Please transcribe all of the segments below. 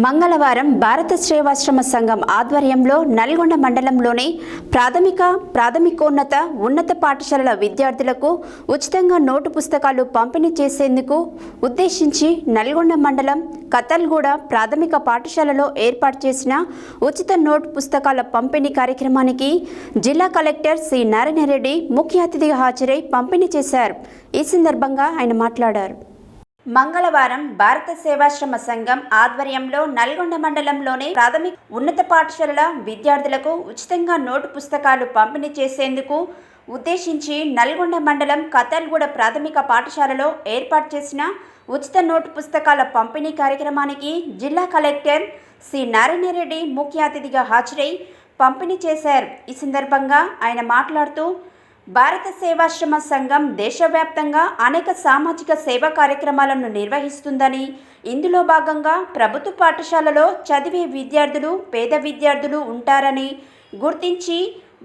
మంగళవారం భారత శ్రేవాశ్రమ సంఘం ఆధ్వర్యంలో నల్గొండ మండలంలోని ప్రాథమిక ప్రాథమికోన్నత ఉన్నత పాఠశాలల విద్యార్థులకు ఉచితంగా నోటు పుస్తకాలు పంపిణీ చేసేందుకు ఉద్దేశించి నల్గొండ మండలం కతల్గూడ ప్రాథమిక పాఠశాలలో ఏర్పాటు చేసిన ఉచిత నోటు పుస్తకాల పంపిణీ కార్యక్రమానికి జిల్లా కలెక్టర్ సి నారాయణరెడ్డి ముఖ్య అతిథిగా హాజరై పంపిణీ చేశారు. ఈ సందర్భంగా ఆయన మాట్లాడారు. మంగళవారం భారత సేవాశ్రమ సంఘం ఆధ్వర్యంలో నల్గొండ మండలంలోని ప్రాథమిక ఉన్నత పాఠశాలల విద్యార్థులకు ఉచితంగా నోటు పుస్తకాలు పంపిణీ చేసేందుకు ఉద్దేశించి నల్గొండ మండలం కతల్గూడ ప్రాథమిక పాఠశాలలో ఏర్పాటు చేసిన ఉచిత నోటు పుస్తకాల పంపిణీ కార్యక్రమానికి జిల్లా కలెక్టర్ సి నారాయణరెడ్డి ముఖ్య అతిథిగా హాజరై పంపిణీ చేశారు. ఈ సందర్భంగా ఆయన మాట్లాడుతూ భారత సేవాశ్రమ సంఘం దేశవ్యాప్తంగా అనేక సామాజిక సేవా కార్యక్రమాలను నిర్వహిస్తుందని ఇందులో భాగంగా ప్రభుత్వ పాఠశాలలో చదివే విద్యార్థులు పేద విద్యార్థులు ఉంటారని గుర్తించి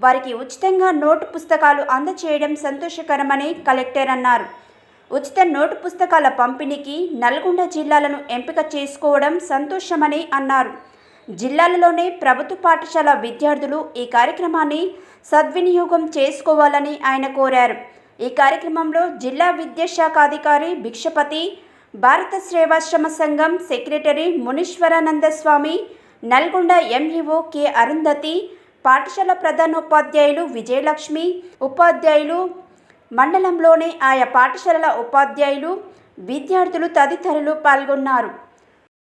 వారికి ఉచితంగా నోటు పుస్తకాలు అందచేయడం సంతోషకరమని కలెక్టర్ అన్నారు. ఉచిత నోటు పుస్తకాల పంపిణీకి నల్గొండ జిల్లాలను ఎంపిక చేసుకోవడం సంతోషమని అన్నారు. జిల్లాలలోనే ప్రభుత్వ పాఠశాల విద్యార్థులు ఈ కార్యక్రమాన్ని సద్వినియోగం చేసుకోవాలని ఆయన కోరారు. ఈ కార్యక్రమంలో జిల్లా విద్యాశాఖ అధికారి Bhikshapathi Bharata Sevashrama Sangham secretary Munishwarananda Swami Nalgonda MEO K Arundhati పాఠశాల ప్రధానోపాధ్యాయులు విజయలక్ష్మి ఉపాధ్యాయులు మండలంలోని ఆయా పాఠశాలల ఉపాధ్యాయులు విద్యార్థులు తదితరులు పాల్గొన్నారు.